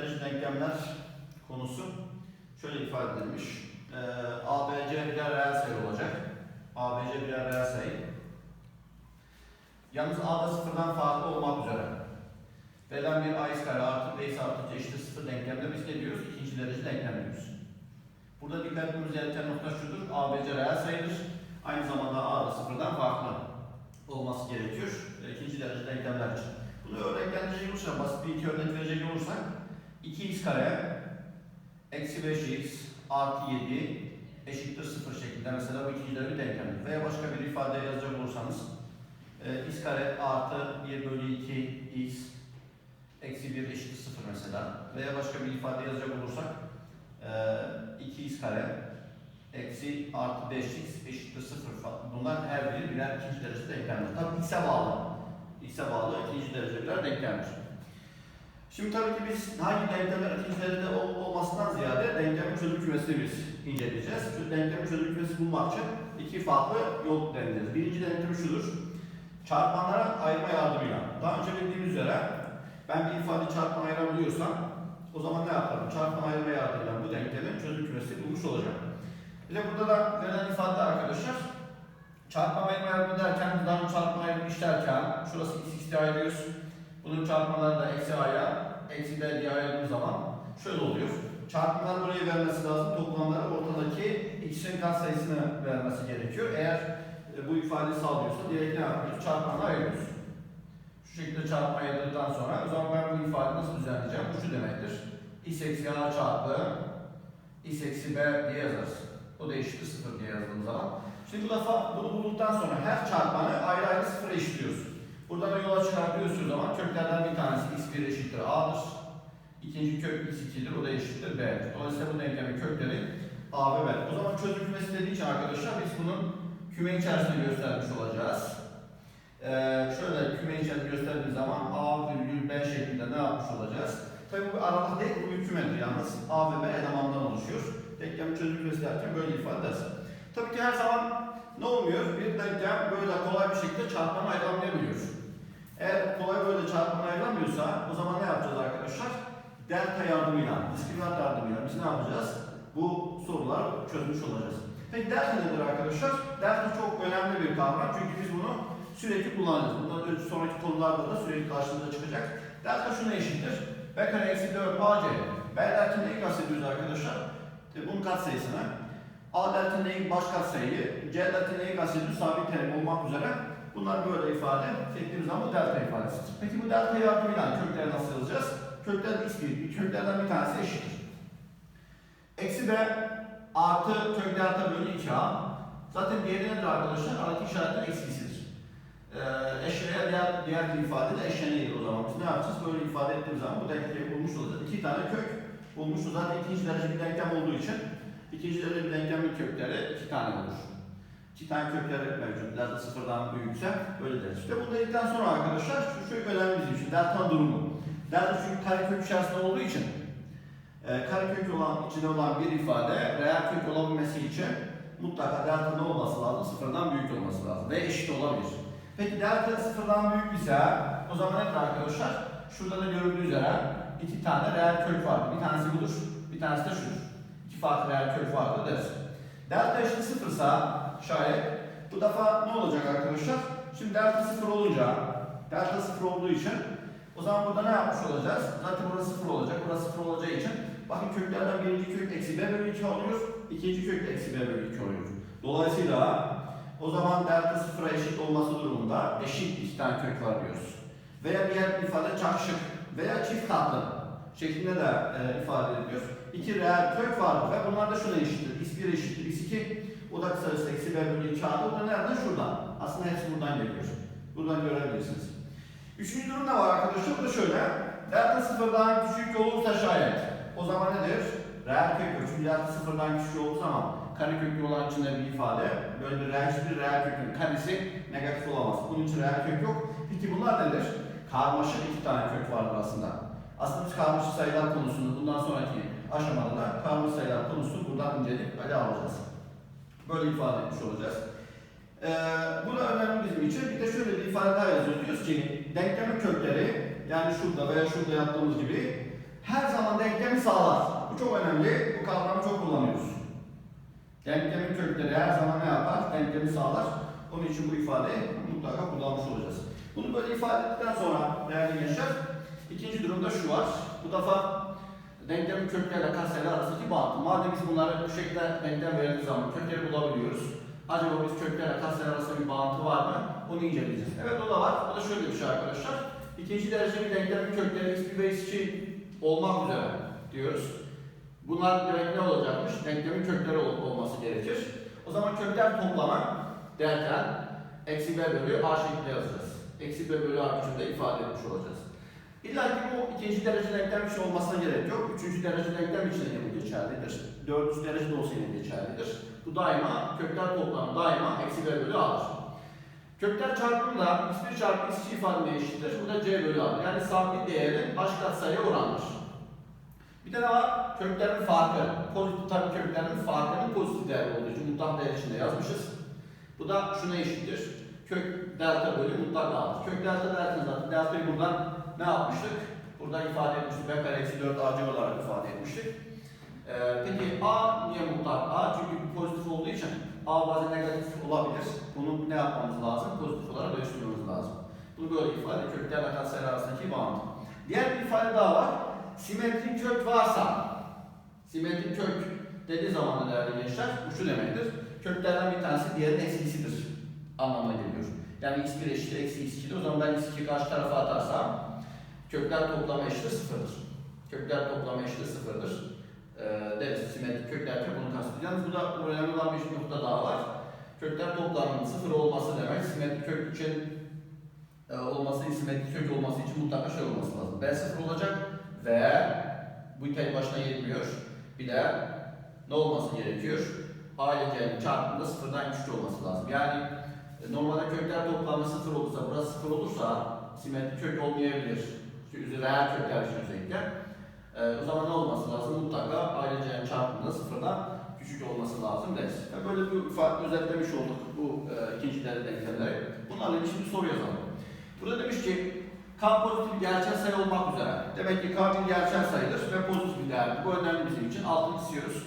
derece denklemler konusu şöyle ifade edilmiş. Ee, ABC birer reel sayı olacak. ABC birer reel sayı. Yalnız A'da sıfırdan farklı olmak üzere. Verilen bir A kare artı B artı eşittir sıfır denklemde biz ne diyoruz? İkinci derece denklem diyoruz. Burada dikkat etmemiz gereken nokta şudur. ABC reel sayıdır. Aynı zamanda A'da sıfırdan farklı olması gerekiyor. e, ikinci derece denklemler için. Bunu örneklendirecek olursak, basit bir iki örnek verecek olursak 2x kare eksi 5x artı 7 eşittir 0 şeklinde mesela bu ikinci derece denklemdir. Veya başka bir ifade yazacak olursanız e, x kare artı 1 bölü 2 x eksi 1 eşittir 0 mesela. Veya başka bir ifade yazacak olursak e, 2x kare eksi artı 5x eşittir 0 falan. Bunlar her biri birer ikinci derece denklemdir. Tabii x'e bağlı. X'e bağlı ikinci derece birer denklemdir. Şimdi tabii ki biz hangi denklemler ikinci derecede ol, olmasından ziyade denklemin çözüm kümesini biz inceleyeceğiz. Şu denklemin çözüm kümesi bulmak için iki farklı yol deneyeceğiz. Birinci denklem şudur. Çarpanlara ayırma yardımıyla. Daha önce bildiğimiz üzere ben bir ifade çarpma ayırabiliyorsam o zaman ne yaparım? Çarpma ayırma yardımıyla bu denklemin çözüm kümesini bulmuş olacağım. Bir de burada da verilen ifade arkadaşlar çarpma ayırma yardımı derken önce çarpma ayrımı işlerken şurası x x diye ayırıyoruz. Bunun çarpmaları da eksi a'ya eksi b diye ayırdığımız zaman şöyle oluyor. Çarpmalar buraya vermesi lazım. Toplamları ortadaki x'in katsayısını vermesi gerekiyor. Eğer e, bu ifade sağlıyorsa direkt ne yapıyoruz? Çarpmaları ayırıyoruz. Şu şekilde çarpma ayırdıktan sonra o zaman ben bu ifadeyi nasıl düzenleyeceğim? Bu şu demektir. x eksi a çarpı x eksi b diye yazarız. O da eşittir 0 diye yazdığımız zaman. Şimdi bu defa bunu bulduktan sonra her çarpanı ayrı ayrı sıfıra eşitliyoruz. Buradan da yola o zaman köklerden bir tanesi x1 eşittir a'dır. İkinci kök x2'dir o da eşittir b'dir. Dolayısıyla bu denklemin kökleri a ve b. O zaman çözüm kümesi dediği için arkadaşlar biz bunun küme içerisinde göstermiş olacağız. Ee, şöyle küme içerisinde gösterdiğimiz zaman a virgül b şeklinde ne yapmış olacağız? Tabii bu aralık değil, bu bir kümedir yalnız. A ve B elemandan oluşuyor. Denklemin çözüm kümesi derken böyle ifade edersin. Tabii ki her zaman ne olmuyor? Bir denklem böyle kolay bir şekilde çarpma ayrılamayabiliyor. Eğer kolay böyle çarpma ayrılamıyorsa o zaman ne yapacağız arkadaşlar? Delta yardımıyla, diskriminant yardımıyla biz ne yapacağız? Bu sorular çözmüş olacağız. Peki delta nedir arkadaşlar? Delta çok önemli bir kavram çünkü biz bunu sürekli kullanacağız. Bundan sonraki konularda da sürekli karşımıza çıkacak. Delta şuna eşittir. B kare eksi 4 AC. B delta neyi kastediyoruz arkadaşlar? E, bunun katsayısını. A delta neyin baş katsayıyı, C delta neyi kastediyoruz sabit terim olmak üzere. Bunlar böyle ifade ettiğimiz zaman bu delta ifadesidir. Peki bu delta yardımıyla kökleri nasıl yazacağız? Kökler x bir, köklerden bir tanesi eşittir. Eksi b artı kök delta bölü 2a. Zaten diğeri nedir arkadaşlar? Aradaki işaretin eksisidir. Ee, eşeğe diğer, diğer bir ifade de eşeğeydi o zaman. Biz ne yapacağız? Böyle ifade ettiğimiz zaman bu denklemi bulmuş olacağız. İki tane kök bulmuşuz. Zaten ikinci derece bir denklem olduğu için ikinci derece bir denklemin kökleri iki tane olur. İki tane kökleri mevcut. Delta sıfırdan büyükse böyle deriz. İşte bunu dedikten sonra arkadaşlar şu şu önemli bizim için. Delta durumu. Delta çünkü karekök içerisinde olduğu için e, karekök olan içinde olan bir ifade reel kök olabilmesi için mutlaka delta ne olması lazım? Sıfırdan büyük olması lazım ve eşit olabilir. Peki delta sıfırdan büyük ise o zaman nedir arkadaşlar? Şurada da görüldüğü üzere iki tane reel kök var. Bir tanesi budur, bir tanesi de şudur. İki farklı reel kök vardır deriz. Delta eşit sıfırsa şayet bu defa ne olacak arkadaşlar? Şimdi delta sıfır olunca delta sıfır olduğu için o zaman burada ne yapmış olacağız? Zaten burası sıfır olacak. Burası sıfır olacağı için bakın köklerden birinci kök eksi b bölü 2 oluyor. ikinci kök eksi b bölü 2 oluyor. Dolayısıyla o zaman delta sıfıra eşit olması durumunda eşit iki tane kök var diyoruz. Veya diğer ifade çarpışık veya çift katlı şeklinde de e, ifade ediliyor. İki reel kök var ve bunlar da şuna eşittir. x1 eşittir x2. O da kısacası eksi b bölü 2 artı. O da nereden? Şuradan. Aslında hepsi buradan geliyor. Buradan görebilirsiniz. Üçüncü durum ne var arkadaşlar? Bu da şöyle. Delta sıfırdan küçük olursa şayet. O zaman nedir? Reel kök. Çünkü delta sıfırdan küçük olduğu zaman kareköklü olan içinde bir ifade. Böyle bir reel bir reel kökün karesi negatif olamaz. Bunun için reel kök yok. Peki bunlar nedir? Karmaşık iki tane kök vardır aslında. Aslında biz karmaşık sayılar konusunu bundan sonraki aşamada da karmaşık sayılar konusunu buradan inceleyip ele alacağız. Böyle ifade etmiş olacağız. Ee, bu da önemli bizim için. Bir de şöyle bir ifade daha yazıyoruz. Diyoruz ki denklemin kökleri yani şurada veya şurada yaptığımız gibi her zaman denklemi sağlar. Bu çok önemli. Bu kavramı çok kullanıyoruz. Denklemin kökleri her zaman ne yapar? Denklemi sağlar. Onun için bu ifadeyi mutlaka kullanmış olacağız. Bunu böyle ifade ettikten sonra değerli gençler, ikinci durumda şu var. Bu defa denklemin kökleriyle katsayılar arasındaki bağıntı. Madem biz bunları bu şekilde denklem verildiği zaman kökleri bulabiliyoruz. Acaba biz köklerle katsayılar arasında bir bağıntı var mı? Onu inceleyeceğiz. Evet o da var. O da şöyle bir şey arkadaşlar. İkinci derece bir denklemin kökleri x1 ve x2 olmak üzere diyoruz. Bunlar demek ne olacakmış? Denklemin kökleri ol- olması gerekir. O zaman kökler toplama derken eksi b bölü a şeklinde yazacağız. Eksi b bölü a biçimde ifade etmiş olacağız. İlla ki bu ikinci derece denklem için olmasına gerek yok. Üçüncü derece denklem için de bu geçerlidir. Dördüncü derece de olsa yine geçerlidir. Bu daima kökler toplamı daima eksi b bölü a'dır. Kökler çarpımı da x1 çarpı x2 ifadeye eşittir. Bu da c bölü a'dır. Yani sabit değerin baş katsayıya orandır. Bir de var? Köklerin farkı. Pozitif tabii köklerin farkının pozitif değer olduğu için mutlak değer içinde yazmışız. Bu da şuna eşittir. Kök delta bölü mutlak a'dır. Kök delta derken zaten deltayı buradan ne yapmıştık? Burada ifade etmiştik. B kare eksi 4 ac olarak ifade etmiştik. Ee, peki a niye mutlak a? Çünkü pozitif olduğu için a bazen negatif olabilir. Bunu ne yapmamız lazım? Pozitif olarak dönüştürmemiz lazım. Bunu böyle ifade köklerle katsayılar arasındaki bağıntı. Diğer bir ifade daha var. Simetrik kök varsa, simetrik kök dediği zaman da değerli gençler, bu şu demektir. Köklerden bir tanesi diğerinin eksilisidir anlamına geliyor. Yani x1 eşittir eksi x2'dir. O zaman ben x2'yi karşı tarafa atarsam kökler toplama eşittir sıfırdır. Kökler toplama eşittir sıfırdır. Ee, deriz simetrik kök derken bunu kastediyoruz. Yalnız burada önemli olan bir nokta daha var. Kökler toplamının sıfır olması demek simetrik kök için e, olması, simetrik kök olması için mutlaka şey olması lazım. B sıfır olacak ve bu tek başına yetmiyor. Bir de ne olması gerekiyor? C'nin çarpımında sıfırdan küçük olması lazım. Yani e, normalde kökler toplamı sıfır olursa, burası sıfır olursa simetrik kök olmayabilir. Çünkü reel kökler özellikle. E, o zaman ne olması lazım? Mutlaka A ile C'nin çarpımında sıfırdan küçük olması lazım deriz. Yani böyle bir ifade özetlemiş olduk bu e, ikinci derece denklemleri. Bunlarla ilgili bir soru yazalım. Burada demiş ki K pozitif bir gerçel sayı olmak üzere. Demek ki K bir gerçel sayıdır ve pozitif bir değerdir. Bu önemli bizim için. Altını çiziyoruz.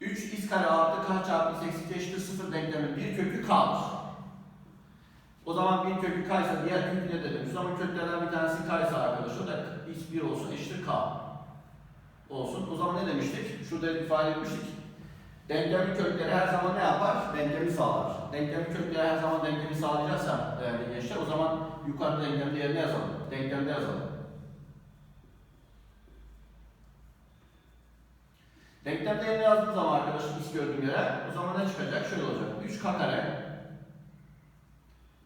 3 x kare artı k çarpı x eksi eşittir 0 denklemin bir kökü k'dır. O zaman bir kökü k ise diğer kökü ne dedim? O zaman köklerden bir tanesi k ise arkadaşlar da x1 olsun eşittir k olsun. O zaman ne demiştik? Şurada ifade etmiştik. Denklemin kökleri her zaman ne yapar? Denklemi sağlar. Denklemin kökleri her zaman denklemi sağlayacaksa değerli gençler o zaman yukarıda denklemde yerine yazalım. Denklemde yazalım. Denklemde yerine yazdığım zaman arkadaşım x gördüğüm yere o zaman ne çıkacak? Şöyle olacak. 3k kare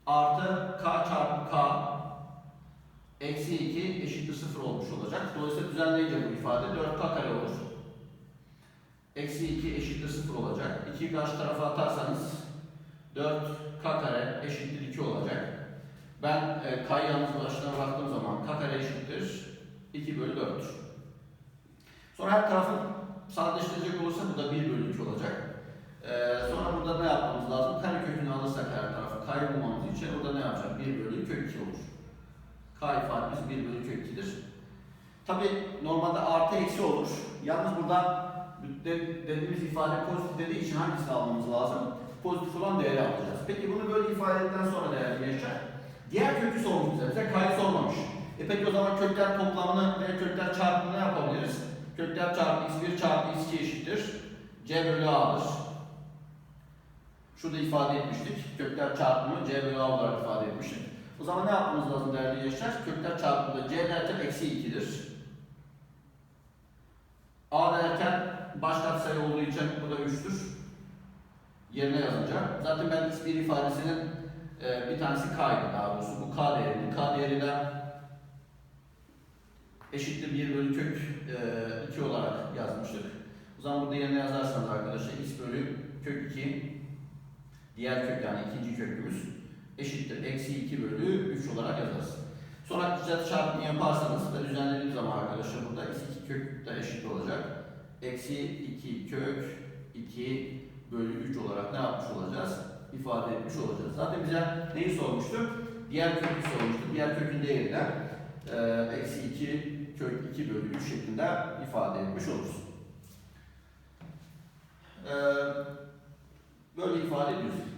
artı k çarpı k eksi 2 eşittir 0 olmuş olacak. Dolayısıyla düzenleyince bu ifade 4k kare olur. Eksi 2 eşittir 0 olacak. 2'yi karşı tarafa atarsanız 4k kare eşittir 2 olacak. Ben e, k'yı yalnız başına bıraktığım zaman k kare eşittir 2 bölü 4'tür. Sonra her tarafın sadeleştirecek olursa bu da 1 bölü 2 olacak. Ee, sonra burada ne yapmamız lazım? Kare kökünü alırsak her tarafı k'yı bulmamız için orada ne yapacak? 1 bölü kök 2 olur. K ifademiz 1 bölü kök 2'dir. Tabi normalde artı eksi olur. Yalnız burada de- dediğimiz ifade pozitif dediği için hangisini almamız lazım? Pozitif olan değeri alacağız. Peki bunu böyle ifade ettikten sonra değerli gençler, diğer kökü sormuş bize. Bize k'yı sormamış. E peki o zaman kökler toplamını ve kökler çarpımını yapabiliriz? Kökler çarpı x1 çarpı x2 eşittir. c bölü a'dır. Şurada ifade etmiştik. Kökler çarpımı c bölü a olarak ifade etmiştik. O zaman ne yapmamız lazım değerli gençler? Kökler çarpımında c derken eksi 2'dir. A derken baş katsayı olduğu için bu da 3'tür. Yerine yazınca. Zaten ben x1 ifadesinin e, bir tanesi k'ydı daha doğrusu. Bu k değeriydi. K değeri de eşittir 1 bölü kök e, 2 olarak yazmıştık. O zaman burada yerine yazarsanız arkadaşlar x bölü kök 2 diğer kök yani ikinci kökümüz eşittir eksi 2 bölü 3 olarak yazarız. Sonra zıt çarpımı yaparsanız da düzenlediğim zaman arkadaşlar burada x2 kök de eşit olacak. Eksi 2 kök 2 bölü 3 olarak ne yapmış olacağız? İfade etmiş olacağız. Zaten bize neyi sormuştu? Diğer kökü sormuştu. Diğer kökün değerinden e, eksi 2 kök 2 bölü 3 şeklinde ifade etmiş oluruz. E, böyle ifade ediyoruz.